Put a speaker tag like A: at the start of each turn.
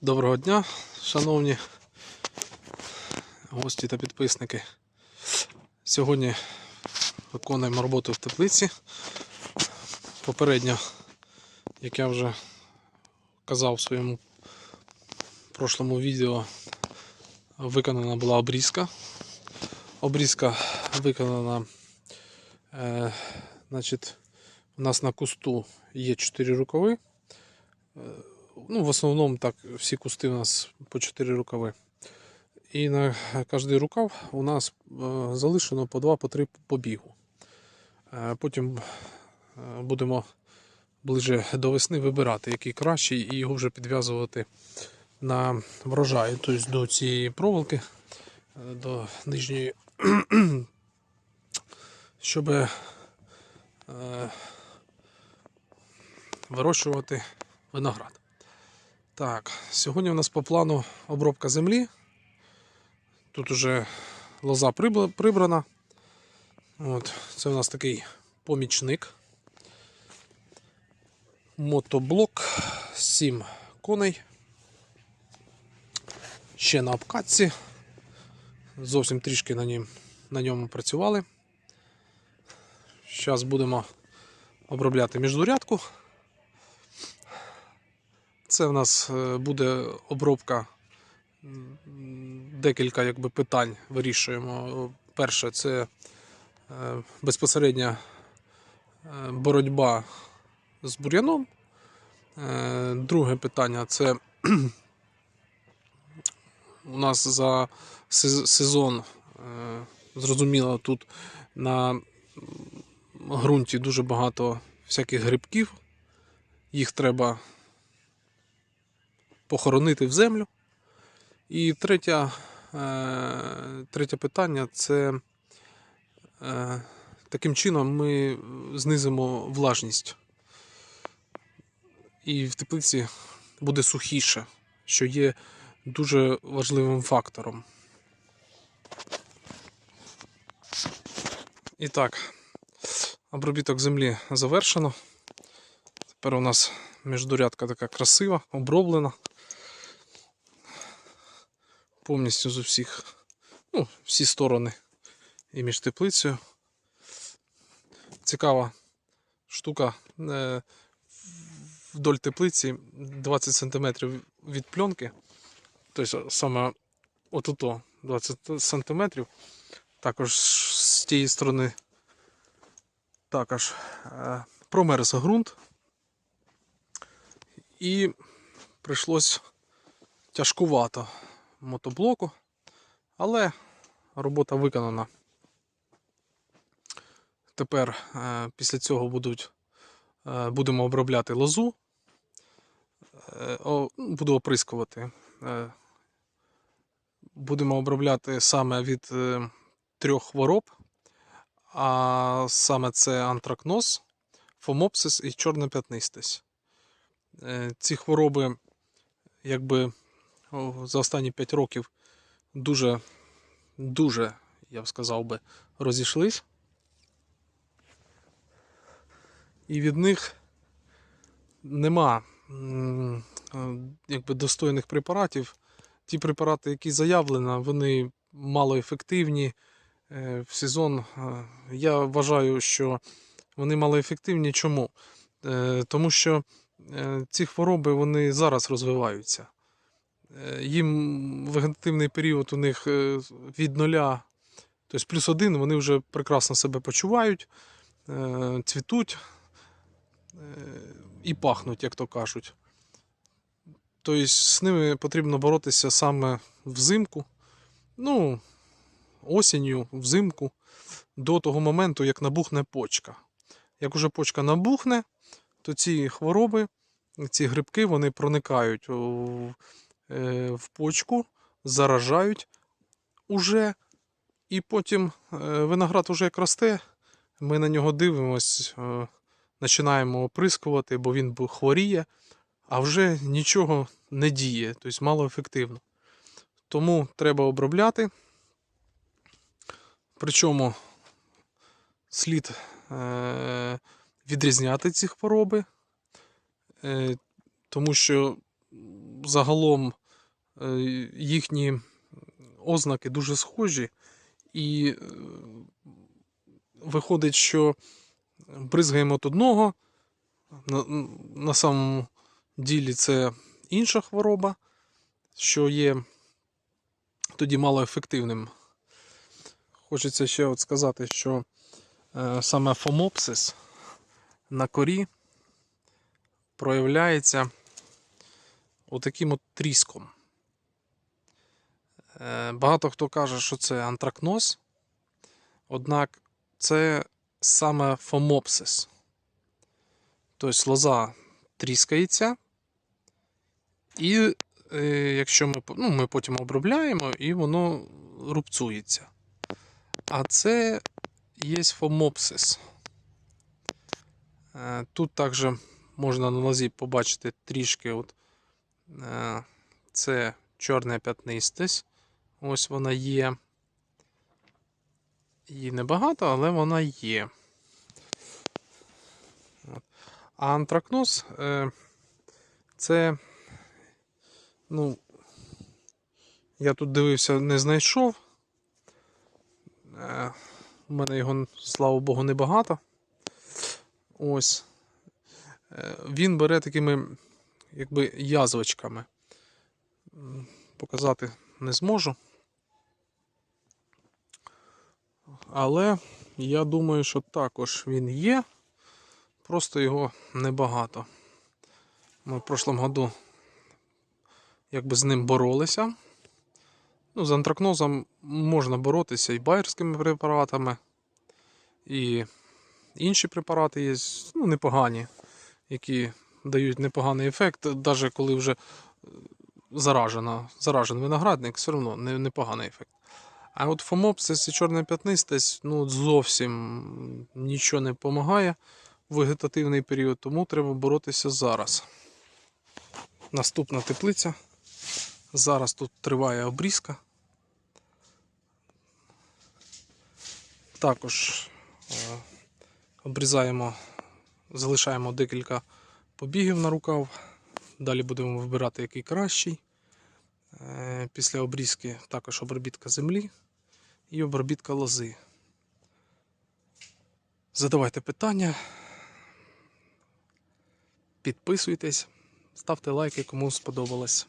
A: Доброго дня, шановні гості та підписники. Сьогодні виконуємо роботу в теплиці. Попередньо, як я вже казав в своєму прошлому відео, виконана була обрізка. Обрізка виконана, е, значить, у нас на кусту є 4 рукави. Ну, в основному так, всі кусти у нас по 4 рукави. І на кожний рукав у нас е, залишено по 2 по 3 побігу. Е, Потім е, будемо ближе до весни вибирати, який кращий, і його вже підв'язувати на врожай, тобто до цієї проволоки, е, до нижньої, щоб вирощувати виноград. Так, сьогодні у нас по плану обробка землі. Тут уже лоза прибрана. От, це у нас такий помічник. Мотоблок, 7 коней. Ще на обкатці. Зовсім трішки на, нім, на ньому працювали. Зараз будемо обробляти міждурядку. Це в нас е, буде обробка декілька якби, питань вирішуємо. Перше це е, безпосередня е, боротьба з бур'яном. Друге питання це у нас за сезон, зрозуміло, тут на ґрунті дуже багато всяких грибків. Їх треба похоронити в землю. І третя, е, третє питання це е, таким чином ми знизимо влажність. І в теплиці буде сухіше, що є дуже важливим фактором. І так, обробіток землі завершено. Тепер у нас міждурядка така красива, оброблена повністю з усіх, ну, всі сторони і між теплицею. Цікава штука. е, Вдоль теплиці 20 см від пленки. Тобто саме отуто 20 см. Також з тієї сторони також е, промерз ґрунт. І прийшлось тяжкувато мотоблоку, але робота виконана. Тепер е, після цього будуть, е, будемо обробляти лозу. Е, буду оприскувати. Будемо обробляти саме від трьох хвороб, а саме це антракноз, фомопсис і чорна п'ятнистість. Е, ці хвороби, якби за останні 5 років дуже, дуже, я б сказав би, розійшлись. І від них нема е, якби, достойних препаратів. Ті препарати, які заявлено, вони малоефективні е, в сезон. е, Я вважаю, що вони малоефективні. Чому? Тому що ці хвороби вони зараз розвиваються. Е, Їм вегетативний період у них е, від нуля, тобто плюс один, вони вже прекрасно себе почувають, е, цвітуть і пахнуть, як то кажуть. Тобто з ними потрібно боротися саме взимку, ну, осінню, взимку, до того моменту, як набухне почка. Як уже почка набухне, то ці хвороби, ці грибки, вони проникають в почку, заражають уже, і потім е, виноград уже як росте, ми на нього дивимось, е, починаємо оприскувати, бо він хворіє, а вже нічого не діє, тобто малоефективно. Тому треба обробляти. Причому слід е, відрізняти ці хвороби, е, тому що загалом е, їхні ознаки дуже схожі, і е, виходить, що бризгаємо от одного, на, на самому ділі це інша хвороба, що є тоді малоефективним. Хочеться ще от сказати, що е, саме фомопсис на корі проявляється отаким от тріском. Е, Багато хто каже, що це антракноз, однак це саме фомопсис. Тобто лоза тріскається, і е, якщо ми, ну, ми потім обробляємо, і воно рубцується. А це є фомопсис. Е, Тут також можна на лозі побачити трішки. От, це чорна п'ятнистість. Ось вона є. Її небагато, але вона є. А антракноз е, це, ну, я тут дивився, не знайшов. Е, у мене його, слава Богу, небагато. Ось. Е, він бере такими, якби, язвочками. Показати не зможу. Але я думаю, що також він є. Просто його небагато. Ми в прошлому году якби з ним боролися. Ну, з антракнозом можна боротися і байерськими препаратами, і інші препарати є ну, непогані, які дають непоганий ефект, навіть коли вже е, заражена, заражен виноградник, все одно непоганий ефект. А от фомопсис і чорна п'ятнистість ну, зовсім нічого не допомагає в вегетативний період, тому треба боротися зараз. Наступна теплиця. Зараз тут триває обрізка. Також е, обрізаємо, залишаємо декілька побігів на рукав. Далі будемо вибирати, який кращий. Е, Після обрізки також обробітка землі і обробітка лози. Задавайте питання. Підписуйтесь, ставте лайки, кому сподобалось.